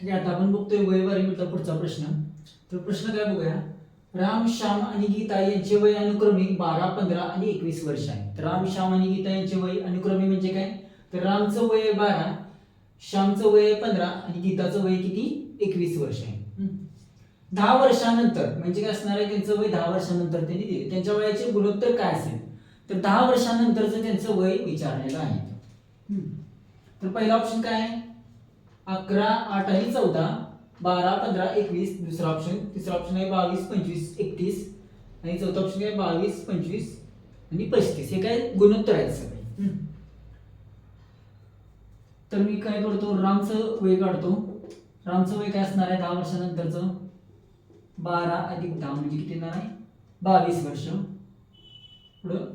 ठीक आहे आता आपण बघतोय वयवारी म्हटलं पुढचा प्रश्न. तर प्रश्न काय बघूया? राम श्याम आणि गीता यांचे वय अनुक्रमे बारा पंधरा आणि एकवीस वर्ष आहे. तर राम श्याम आणि गीता यांचे वय अनुक्रमे म्हणजे काय? तर रामचं वय बारा श्यामचं वय आहे पंधरा आणि गीताचं वय किती? एकवीस वर्ष आहे. दहा वर्षानंतर म्हणजे काय असणार आहे? त्यांचं वय दहा वर्षानंतर त्यांनी दिले. त्यांच्या वयाचे गुणोत्तर काय असेल? तर दहा वर्षानंतरचं त्यांचं वय विचारलेलं आहे. तर पहिला ऑप्शन काय आहे? अकरा आठ आणि चौदा. बारा पंधरा एकवीस दुसरा ऑप्शन तिसरा ऑप्शन आहे बावीस पंचवीस एकतीस. आणि चौथा ऑप्शन आहे बावीस पंचवीस आणि पस्तीस. हे काय गुणोत्तर आहेत सगळे. तर मी काय करतो? रामचं वय काढतो. रामचं वय काय असणार आहे दहा वर्षानंतरचं? बारा अधिक दहा म्हणजे किती येणार आहे? बावीस वर्ष. पुढं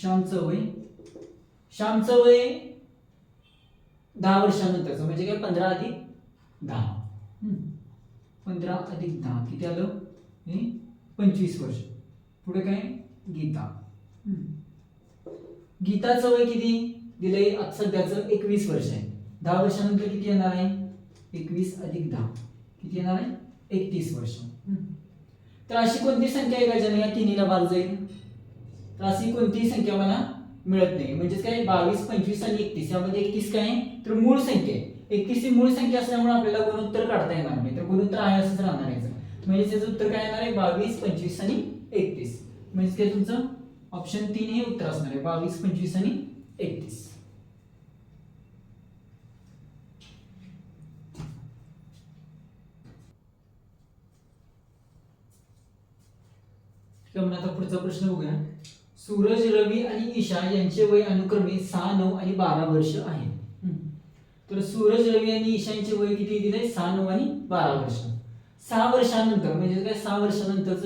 श्यामचं वय. श्यामचं वय दहा वर्षानंतरचं म्हणजे काय पंधरा अधिक दहा. पंधरा अधिक दहा किती आलं? हे पंचवीस वर्ष. पुढे काय? गीता. गीताचं वय किती? दिलंय सध्याचं एकवीस वर्ष आहे. दहा वर्षानंतर किती येणार आहे? एकवीस अधिक दहा. किती येणार आहे? एकतीस वर्ष. तर अशी कोणती संख्या आहे का ज्याने या तिन्हीला भाग जाईल तर अशी कोणतीही संख्या मला मिळत नाही. म्हणजेच काय बावीस पंचवीस आणि एकतीस यामध्ये एकतीस काय? तर मूळ संख्या. आहे एकतीस ही मूळ संख्या असल्यामुळे आपल्याला गुणोत्तर काढता येणार नाही. तर गुणोत्तर आहे असंच राहणार आहे म्हणजे त्याचं उत्तर काय येणार आहे? बावीस पंचवीस आणि एकतीस. म्हणजे ते तुमचं? ऑप्शन तीन हे उत्तर असणार आहे. बावीस पंचवीस आणि एकतीस. आता पुढचा प्रश्न बघूया. सूरज रवी आणि ईशा यांचे वय अनुक्रमे सहा नऊ आणि बारा वर्ष आहे. तर सूरज रवी आणि ईशा यांचे वय किती दिले सहा नऊ आणि बारा वर्ष. सहा वर्षानंतर म्हणजे काय सहा वर्षानंतरच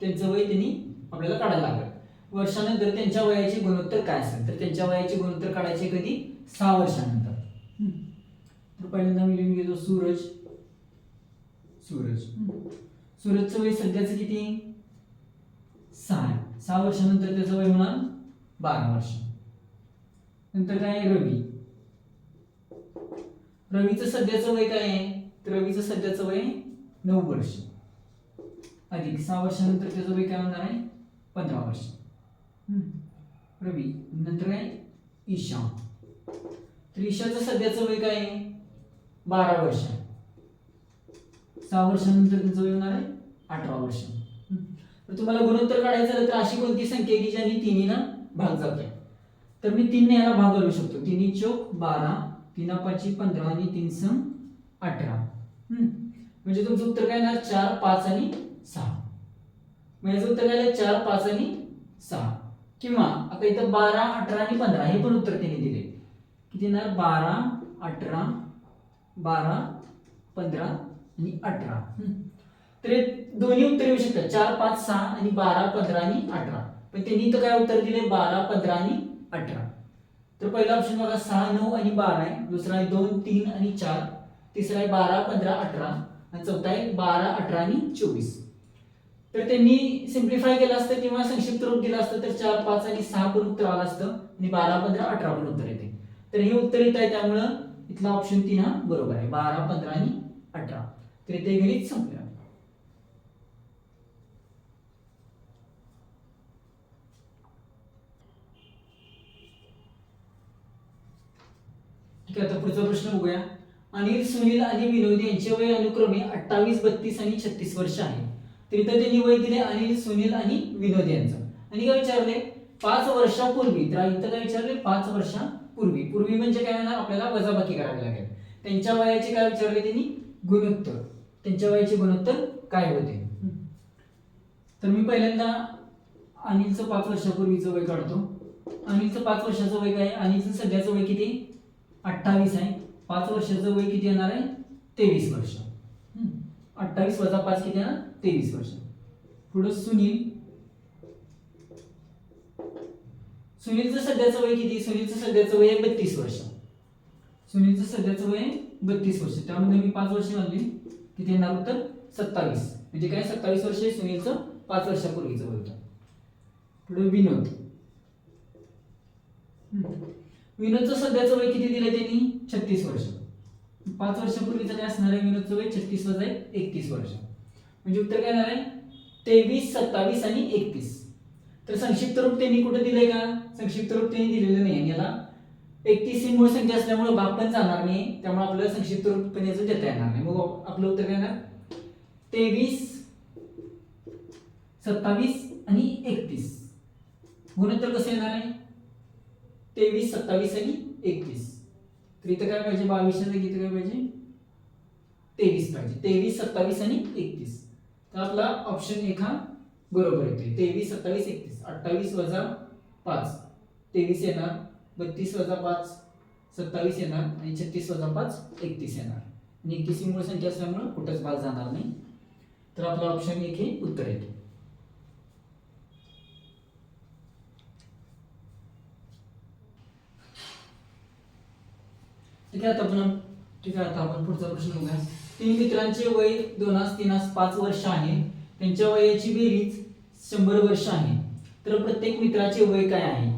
त्यांचं वय त्यांनी आपल्याला काढायला लागलं. वर्षानंतर त्यांच्या वयाचे गुणोत्तर काय असेल? तर त्यांच्या वयाचे गुणोत्तर काढायचे कधी? सहा वर्षानंतर. तर पहिल्यांदा मी लिहून घेतो सूरज. सूरज. सूरजचं वय सध्याचं किती? सहा. सहा वर्षानंतर त्याचं वय होणार बारा वर्ष. नंतर काय आहे रवी? रवीचं सध्याचं वय काय आहे? तर रवीचं सध्याचं वय नऊ वर्ष. अधिक सहा वर्षानंतर त्याचं वय काय होणार आहे? पंधरा वर्ष. हम्म. रवी नंतर काय? ईशा. तर ईशाचं सध्याचं वय काय आहे? बारा वर्ष. सहा वर्षानंतर त्याचं वय होणार आहे अठरा वर्ष. तुम्हाला गुणोत्तर काढायचं झालं तर अशी कोणती संख्या की ज्याने तिन्हीला भाग जाते तर मी तीनने याला भाग घालू शकतो. तिन्ही चौक बारा तीना पाचशे पंधरा आणि तीन सम अठरा. म्हणजे तुमचं उत्तर काय येणार? चार पाच आणि सहा. म्हणजे उत्तर काय चार पाच आणि सहा. किंवा आता इथं बारा अठरा आणि पंधरा हे पण उत्तर त्यांनी दिले किती येणार? बारा अठरा बारा पंधरा आणि अठरा. तर दोन्ही उत्तर येऊ शकतात. चार पाच सहा आणि बारा पंधरा आणि अठरा. पण त्यांनी तर काय उत्तर दिले बारा पंधरा आणि अठरा. तर पहिला ऑप्शन बघा सहा नऊ आणि बारा आहे. दुसरा आहे दोन तीन आणि चार. तिसरा आहे बारा पंधरा अठरा. आणि चौथा आहे बारा अठरा आणि चोवीस. तर त्यांनी सिम्प्लिफाय केलं असतं किंवा संक्षिप्त रूप दिलं असतं तर चार पाच आणि सहा पण उत्तर आलं असतं. आणि बारा पंधरा अठरा पण उत्तर येते. तर हे उत्तर येत आहे त्यामुळं इथला ऑप्शन तीन हा बरोबर आहे. बारा पंधरा आणि अठरा. तर ते घरीच संपलं. ठीक आहे आता पुढचा प्रश्न बघूया. अनिल सुनील आणि विनोद यांचे वय अनुक्रमे अठ्ठावीस बत्तीस आणि छत्तीस वर्ष आहे. तर इथं त्यांनी वय दिले अनिल सुनील आणि विनोद यांचं. आणि काय विचारले पाच वर्षापूर्वी तर इथं काय विचारले पाच वर्षापूर्वी. पूर्वी म्हणजे काय होणार? आपल्याला वजाबाकी करावी लागेल. त्यांच्या वयाचे काय विचारले त्यांनी? गुणोत्तर. त्यांच्या वयाचे गुणोत्तर काय होते? तर मी पहिल्यांदा अनिलचं पाच वर्षापूर्वीचं वय काढतो. अनिलचं पाच वर्षाचं वय काय? अनिलचं सध्याचं वय किती? अठ्ठावीस आहे. पाच वर्षाचं वय किती येणार आहे? तेवीस वर्ष. अठ्ठावीस वजा पाच किती येणार? तेवीस वर्ष. पुढं सुनील. सुनीलचं सध्याचं वय किती? सुनीलचं सध्याचं वय आहे बत्तीस वर्ष. सुनीलचं सध्याचं वय आहे बत्तीस वर्ष. त्यामध्ये मी पाच वर्ष घालली किती येणार उत्तर? सत्तावीस. म्हणजे काय? सत्तावीस वर्ष आहे सुनीलचं पाच वर्षापूर्वीचं वय होतं. पुढे विनोद. विनोदचं सध्याचं वय किती दिलं त्यांनी? छत्तीस वर्ष. पाच वर्षापूर्वीचं काय असणार आहे विनोदचं वय छत्तीस वजा एकतीस वर्ष. म्हणजे उत्तर काय येणार आहे? तेवीस सत्तावीस आणि एकतीस. तर संक्षिप्त रूप त्यांनी कुठं दिलंय का? संक्षिप्त रूप त्यांनी दिलेलं नाही. आणि याला एकतीस ही मूळ संख्या असल्यामुळे भाग पण जाणार नाही. त्यामुळे आपल्याला संक्षिप्त रूप पण याचं देता येणार नाही. मग आपलं उत्तर काय येणार? तेवीस सत्तावीस आणि एकतीस. गुणोत्तर कसं येणार आहे? तेवीस सत्तावीस आणि एकतीस. तर इथं काय पाहिजे बावीस आणि इथं काय पाहिजे. तेवीस पाहिजे. तेवीस सत्तावीस आणि एकतीस. तर आपला ऑप्शन एक हा बरोबर येतोय. तेवीस सत्तावीस एकतीस. अठ्ठावीस वजा पाच. तेवीस येणार. बत्तीस वजा पाच. सत्तावीस येणार. आणि छत्तीस वजा पाच. एकतीस येणार. आणि एकतीस ही मूळ संख्या असल्यामुळे कुठंच भाग जाणार नाही. तर आपला ऑप्शन एक हे उत्तर येतो. ठीक आहे आता आपण ठीक आहे आता आपण पुढचा प्रश्न बघूया. तीन मित्रांचे वय दोनास तीनास पाच वर्ष आहे. त्यांच्या वयाची बेरीज शंभर वर्ष आहे. तर प्रत्येक मित्राचे वय काय आहे?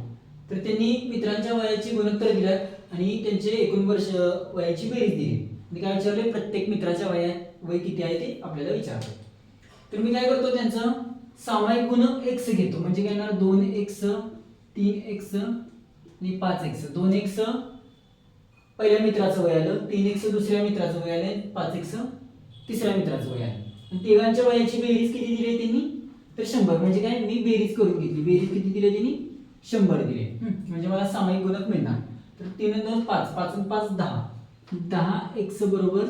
तर त्यांनी मित्रांच्या वयाची गुणोत्तर दिल्यात आणि त्यांचे एकूण वर्ष वयाची बेरीज दिली. आणि काय विचारले? प्रत्येक मित्राच्या वया वय किती आहे ते आपल्याला विचारलं. तर मी काय करतो त्यांचं? सामायिक गुण एक्स घेतो. म्हणजे काय येणार? दोन एक्स तीन एक्स आणि पाच एक्स दोन एक्स पहिल्या मित्राचं वय आलं तीन एक्स दुसऱ्या मित्राचं वय आलं पाच एक्स तिसऱ्या मित्राचं वय आलं आणि तिघांच्या वयाची बेरीज किती दिली आहे त्यांनी तर शंभर. म्हणजे काय? मी बेरीज करून घेतली. बेरीज किती दिली त्यांनी शंभर दिले म्हणजे मला सामायिक गुणक मिळणार. तर तीन दोन पाच. पाच पाच दहा. दहा एक्स बरोबर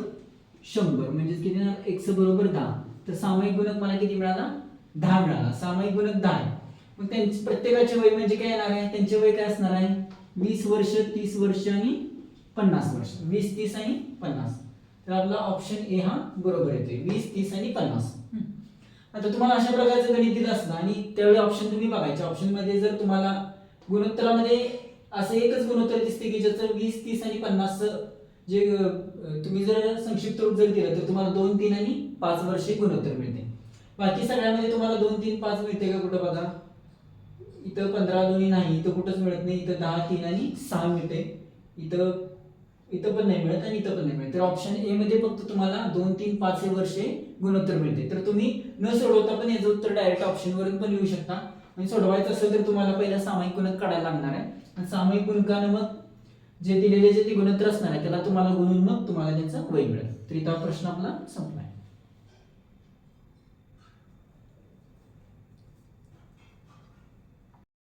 शंभर. म्हणजे किती एक्स बरोबर दहा. तर सामायिक गुणक मला किती मिळाला? दहा मिळाला. सामायिक गुणक दहा आहे. मग त्यांचे प्रत्येकाचे वय म्हणजे काय येणार आहे? त्यांचे वय काय असणार आहे? वीस वर्ष तीस वर्ष आणि पन्नास वर्ष. वीस तीस आणि पन्नास. तर आपला ऑप्शन ए हा बरोबर येतोय. वीस तीस आणि पन्नास. आता तुम्हाला अशा प्रकारचं गणित दिलं असलं आणि त्यावेळी ऑप्शन तुम्ही बघायचे. ऑप्शनमध्ये जर तुम्हाला गुणोत्तरामध्ये असं एकच गुणोत्तर दिसते की ज्याचं वीस तीस आणि पन्नास जे तुम्ही जर संक्षिप्त रूप जर दिलं तर तुम्हाला दोन तीन आणि पाच वर्षे गुणोत्तर मिळते. बाकी सगळ्यामध्ये तुम्हाला दोन तीन पाच मिळते का कुठं बघा? इथं पंधरा दोन्ही नाही इथं कुठंच मिळत नाही. इथं दहा तीन आणि सहा मिळते. इथं इथं पण नाही मिळत आणि इथं पण नाही मिळत. तर ऑप्शन ए मध्ये फक्त तुम्हाला दोन तीन पाच हे वर्षे गुणोत्तर मिळते. तर तुम्ही न सोडवता पण याचं उत्तर डायरेक्ट ऑप्शनवरून पण लिहू शकता. आणि सोडवायचं असेल तर तुम्हाला पहिला सामायिक गुणक काढायला लागणार आहे. आणि सामायिक गुणकानं मग जे दिलेले जे ते गुणोत्तर असणार आहे त्याला तुम्हाला गुणून मग तुम्हाला त्याचं वय मिळेल. तर इथं प्रश्न आपला संपला